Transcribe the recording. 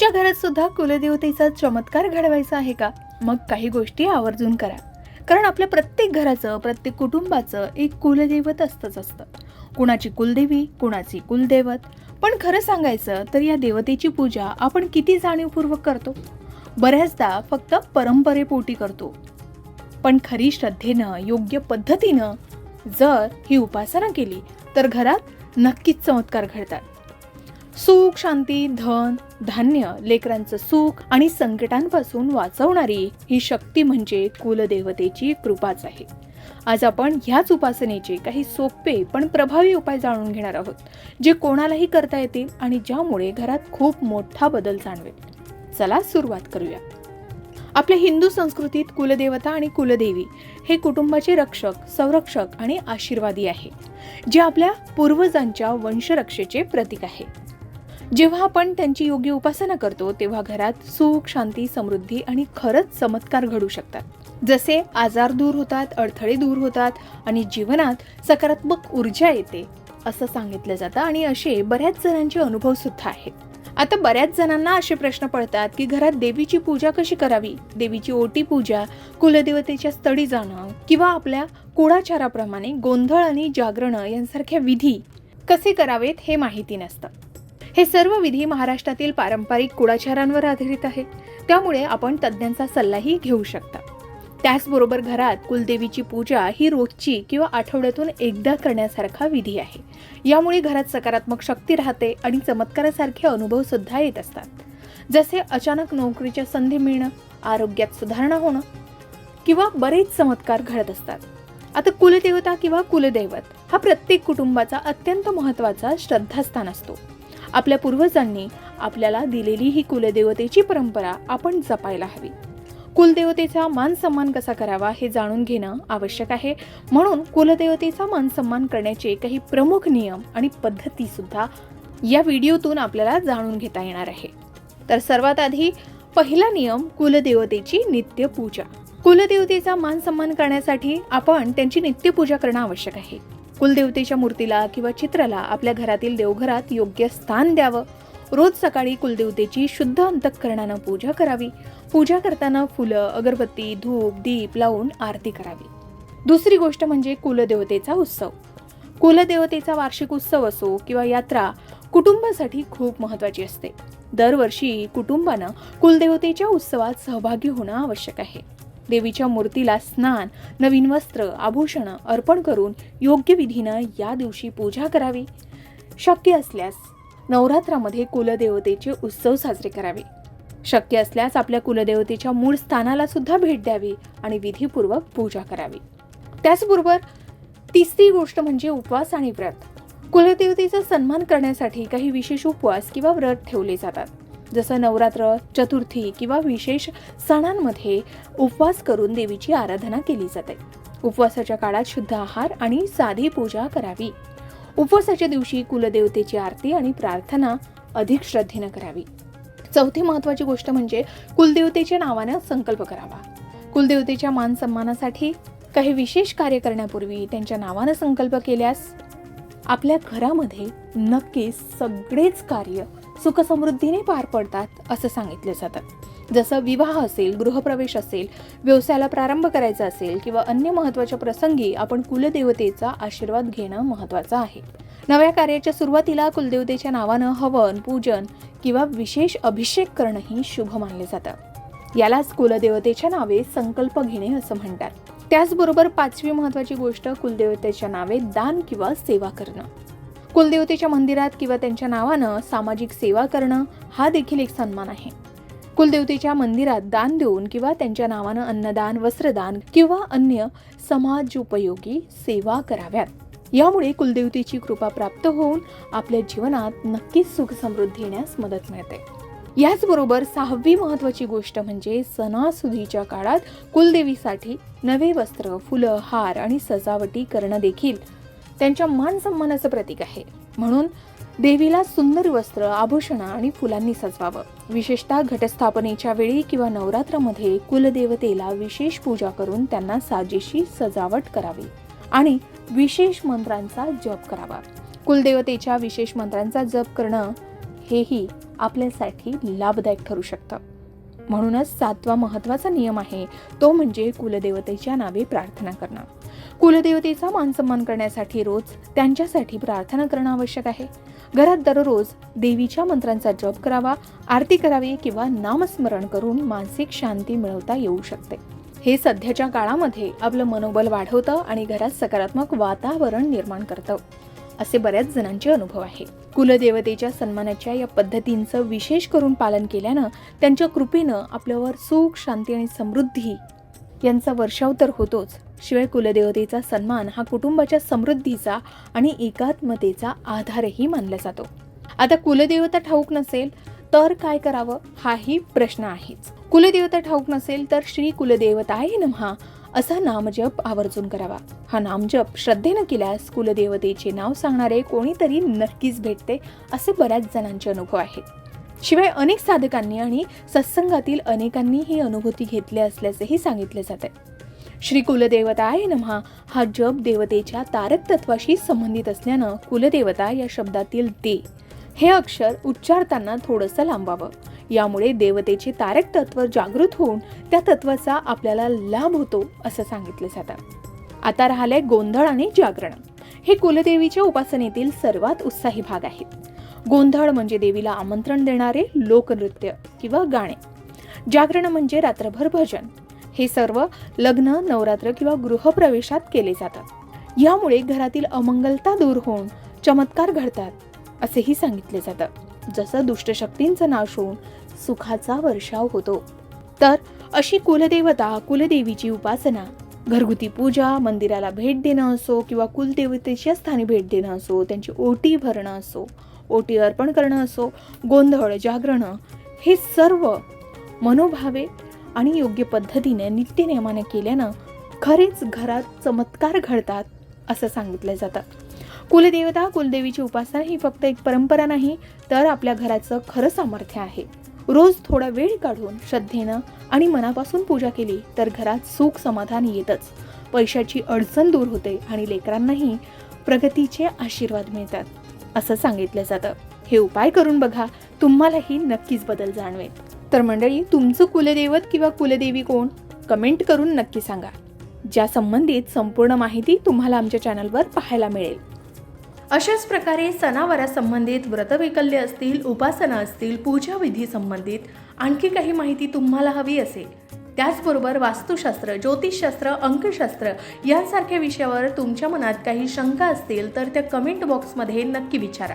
तुमच्या घरात सुद्धा कुलदेवतेचा चमत्कार घडवायचा आहे का? मग काही गोष्टी आवर्जून करा. कारण आपल्या प्रत्येक घराचं प्रत्येक कुटुंबाचं एक कुलदैवत असतंच असतं. कुणाची कुलदेवी कुणाची कुलदैवत. पण खरं सांगायचं तर या देवतेची पूजा आपण किती जाणीवपूर्वक करतो? बऱ्याचदा फक्त परंपरेपोटी करतो. पण खरी श्रद्धेनं योग्य पद्धतीनं जर ही उपासना केली तर घरात नक्कीच चमत्कार घडतात. सुख शांती धन धान्य लेकरांचं सुख आणि संकटांपासून वाचवणारी ही शक्ती म्हणजे कुलदेवतेची कृपाच आहे. आज आपण ह्याच उपासनेचे काही सोपे पण प्रभावी उपाय जाणून घेणार आहोत जे कोणालाही करता येतील आणि ज्यामुळे घरात खूप मोठा बदल जाणवेल. चला सुरुवात करूया. आपल्या हिंदू संस्कृतीत कुलदेवता आणि कुलदेवी हे कुटुंबाचे रक्षक संरक्षक आणि आशीर्वादी आहे जे आपल्या पूर्वजांच्या वंशरक्षेचे प्रतीक आहे. जेव्हा आपण त्यांची योग्य उपासना करतो तेव्हा घरात सुख शांती समृद्धी आणि खरंच चमत्कार घडू शकतात. जसे आजार दूर होतात अडथळे दूर होतात आणि जीवनात सकारात्मक ऊर्जा येते असं सांगितलं जातं आणि असे बऱ्याच जणांचे अनुभव सुद्धा आहेत. आता बऱ्याच जणांना असे प्रश्न पडतात की घरात देवीची पूजा कशी करावी? देवीची ओटी पूजा कुलदेवतेच्या स्थळी जाणं किंवा आपल्या कुळाचाराप्रमाणे गोंधळ आणि जागरण यांसारख्या विधी कसे करावेत हे माहिती नसतं. हे सर्व विधी महाराष्ट्रातील पारंपरिक कुडाचारांवर आधारित आहे. त्यामुळे आपण तज्ज्ञांचा सल्लाही घेऊ शकता. त्याचबरोबर घरात कुलदेवीची पूजा ही रोजची किंवा आठवड्यातून एकदा करण्यासारखा विधी आहे. यामुळे घरात सकारात्मक शक्ती राहते आणि चमत्कारासारखे अनुभव सुद्धा येत असतात. जसे अचानक नोकरीच्या संधी मिळणं आरोग्यात सुधारणा होणं किंवा बरेच चमत्कार घडत असतात. आता कुलदेवता किंवा कुलदैवत हा प्रत्येक कुटुंबाचा अत्यंत महत्त्वाचा श्रद्धास्थान असतो. आपल्या पूर्वजांनी आपल्याला दिलेली ही कुलदेवतेची परंपरा आपण जपायला हवी. कुलदेवतेचा मान सन्मान कसा करावा हे जाणून घेणं आवश्यक आहे. म्हणून कुलदेवतेचा मान सन्मान करण्याचे काही प्रमुख नियम आणि पद्धती सुद्धा या व्हिडिओतून आपल्याला जाणून घेता येणार आहे. तर सर्वात आधी पहिला नियम कुलदेवतेची नित्य पूजा कुलदेवतेचा मान सन्मान करण्यासाठी आपण त्यांची नित्यपूजा करणं आवश्यक आहे. कुलदेवतेच्या मूर्तीला किंवा चित्राला आपल्या घरातील देवघरात योग्य स्थान द्यावं. रोज सकाळी कुलदेवतेची शुद्ध अंतःकरणानं पूजा करावी. पूजा करताना फुलं अगरबत्ती धूप दीप लावून आरती करावी. दुसरी गोष्ट म्हणजे कुलदेवतेचा उत्सव. कुलदेवतेचा वार्षिक उत्सव असो किंवा यात्रा कुटुंबासाठी खूप महत्वाची असते. दरवर्षी कुटुंबानं कुलदेवतेच्या उत्सवात सहभागी होणं आवश्यक आहे. देवीच्या मूर्तीला स्नान नवीन वस्त्र आभूषणं अर्पण करून योग्य विधीनं या दिवशी पूजा करावी. शक्य असल्यास नवरात्रामध्ये कुलदेवतेचे उत्सव साजरे करावे. शक्य असल्यास आपल्या कुलदेवतेच्या मूळ स्थानाला सुद्धा भेट द्यावी आणि विधीपूर्वक पूजा करावी. त्याचबरोबर तिसरी गोष्ट म्हणजे उपवास आणि व्रत. कुलदेवतेचा सन्मान करण्यासाठी काही विशेष उपवास किंवा व्रत ठेवले जातात. जसं नवरात्र चतुर्थी किंवा विशेष सणांमध्ये उपवास करून देवीची आराधना केली जाते. उपवासाच्या काळात शुद्ध आहार आणि साधी पूजा करावी. उपवासाच्या दिवशी कुलदेवतेची आरती आणि प्रार्थना अधिक श्रद्धेनं करावी. चौथी महत्वाची गोष्ट म्हणजे कुलदेवतेच्या नावानं संकल्प करावा. कुलदेवतेच्या मान सन्मानासाठी काही विशेष कार्य करण्यापूर्वी त्यांच्या नावानं संकल्प केल्यास आपल्या घरामध्ये नक्कीच सगळेच कार्य सुखसमृद्धीने पार पडतात असं सांगितलं जातं. जसं विवाह असेल गृहप्रवेश असेल व्यवसायाला प्रारंभ करायचा असेल किंवा अन्य महत्त्वाच्या प्रसंगी आपण कुलदेवतेचा आशीर्वाद घेणं महत्त्वाचं आहे. नव्या कार्याच्या सुरुवातीला कुलदेवतेच्या नावानं हवन पूजन किंवा विशेष अभिषेक करणंही शुभ मानले जातं. यालाच कुलदेवतेच्या नावे संकल्प घेणे असं म्हणतात. त्याचबरोबर पाचवी महत्वाची गोष्ट कुलदेवतेच्या नावे दान किंवा सेवा करणं. कुलदेवतेच्या मंदिरात किंवा त्यांच्या नावानं सामाजिक सेवा करणं हा देखील एक सन्मान आहे. कुलदेवतेच्या मंदिरात दान देऊन किंवा त्यांच्या नावानं अन्नदान वस्त्रदान किंवा अन्य समाजोपयोगी सेवा कराव्यात. यामुळे कुलदेवतेची कृपा प्राप्त होऊन आपल्या जीवनात नक्कीच सुख समृद्धी येण्यास मदत मिळते. याचबरोबर सहावी महत्वाची गोष्ट म्हणजे सणासुदीच्या काळात कुलदेवीसाठी नवे वस्त्र फुलं हार आणि सजावटी करणं देखील त्यांच्या मान सन्मानाचं प्रतीक आहे. म्हणून देवीला सुंदर वस्त्र आभूषणं आणि फुलांनी सजवावं. विशेषतः घटस्थापनेच्या वेळी किंवा नवरात्रामध्ये कुलदेवतेला विशेष पूजा करून त्यांना साजेशी सजावट करावी आणि विशेष मंत्रांचा जप करावा. कुलदेवतेच्या विशेष मंत्रांचा जप करणं हेही आपल्यासाठी लाभदायक ठरू शकतं. म्हणूनच सातवा महत्त्वाचा नियम आहे तो म्हणजे कुलदेवतेच्या नावे प्रार्थना करणं. कुलदेवतेचा मानसन्मान करण्यासाठी रोज त्यांच्यासाठी प्रार्थना करणं आवश्यक आहे. घरात दररोज देवीच्या मंत्रांचा जप करावा आरती करावी किंवा नामस्मरण करून मानसिक शांती मिळवता येऊ शकते. हे सध्याच्या काळामध्ये आपलं मनोबल वाढवतं आणि घरात सकारात्मक वातावरण निर्माण करतं. असे बऱ्याच जणांचे अनुभव आहे. कुलदेवतेच्या सन्मानाच्या या पद्धतींचं विशेष करून पालन केल्यानं त्यांच्या कृपेनं आपल्यावर सुख शांती आणि समृद्धी यांचा वर्षाव तर होतोच. शिवाय कुलदेवतेचा सन्मान हा कुटुंबाच्या समृद्धीचा आणि एकात्मतेचा आधारही मानला जातो. आता कुलदेवता ठाऊक नसेल तर काय करावं? हाही प्रश्न आहेच. कुलदेवता ठाऊक नसेल तर श्री कुलदेवताय नमहा असा नामजप आवर्जून करावा. हा नामजप श्रद्धेनं केल्यास कुलदेवतेचे नाव सांगणारे कोणीतरी नक्कीच भेटते असे बऱ्याच जणांचे अनुभव आहेत. शिवाय अनेक साधकांनी आणि सत्संगातील अनेकांनी ही अनुभूती घेतली असल्याचेही सांगितले जाते. श्री कुलदेवताय नमहा. हा जप देवतेच्या तारक तत्वाशी संबंधित असल्यानं कुलदेवता या शब्दातील दे हे अक्षर उच्चारताना थोडंसं लांबावं. यामुळे देवतेचे तारक तत्व जागृत होऊन त्या तत्वाचा आपल्याला लाभ होतो असं सांगितलं जातं. आता राहिलंय गोंधळ आणि जागरण. हे कुलदेवीच्या उपासनेतील सर्वात उत्साही भाग आहेत. गोंधळ म्हणजे देवीला आमंत्रण देणारे लोकनृत्य किंवा गाणे. जागरण म्हणजे रात्रभर भजन. हे सर्व लग्न नवरात्र किंवा गृहप्रवेशात केले जातात. यामुळे घरातील अमंगलता दूर होऊन चमत्कार घडतात असेही सांगितले जातं. जसं दुष्टशक्तींचं नाश होऊन सुखाचा वर्षाव होतो. तर अशी कुलदेवता कुलदेवीची उपासना घरगुती पूजा मंदिराला भेट देणं असो किंवा कुलदेवतेच्या स्थानी भेट देणं असो त्यांची ओटी भरणं असो ओटी अर्पण करणं असो गोंधळ जागरणं हे सर्व मनोभावे आणि योग्य पद्धतीने नित्यनियमाने केल्यानं खरेच घरात चमत्कार घडतात असं सांगितलं जातं. कुलदेवता कुलदेवीची उपासना ही फक्त एक परंपरा नाही तर आपल्या घराचं खरं सामर्थ्य आहे. रोज थोडा वेळ काढून श्रद्धेनं आणि मनापासून पूजा केली तर घरात सुख समाधान येतच. पैशाची अडचण दूर होते आणि लेकरांनाही प्रगतीचे आशीर्वाद मिळतात असं सांगितलं जातं. हे उपाय करून बघा तुम्हालाही नक्कीच बदल जाणवेल. तर मंडळी तुमचं कुलदैवत किंवा कुलदेवी कोण? कमेंट करून नक्की सांगा. ज्या संबंधित संपूर्ण माहिती तुम्हाला आमच्या चॅनलवर पाहायला मिळेल. अशाच प्रकारे सणावारासंबंधित व्रतवैकल्य असतील उपासना असतील पूजाविधी संबंधित आणखी काही माहिती तुम्हाला हवी असेल त्याचबरोबर वास्तुशास्त्र ज्योतिषशास्त्र अंकशास्त्र यांसारख्या विषयावर तुमच्या मनात काही शंका असतील तर त्या कमेंट बॉक्समध्ये नक्की विचारा.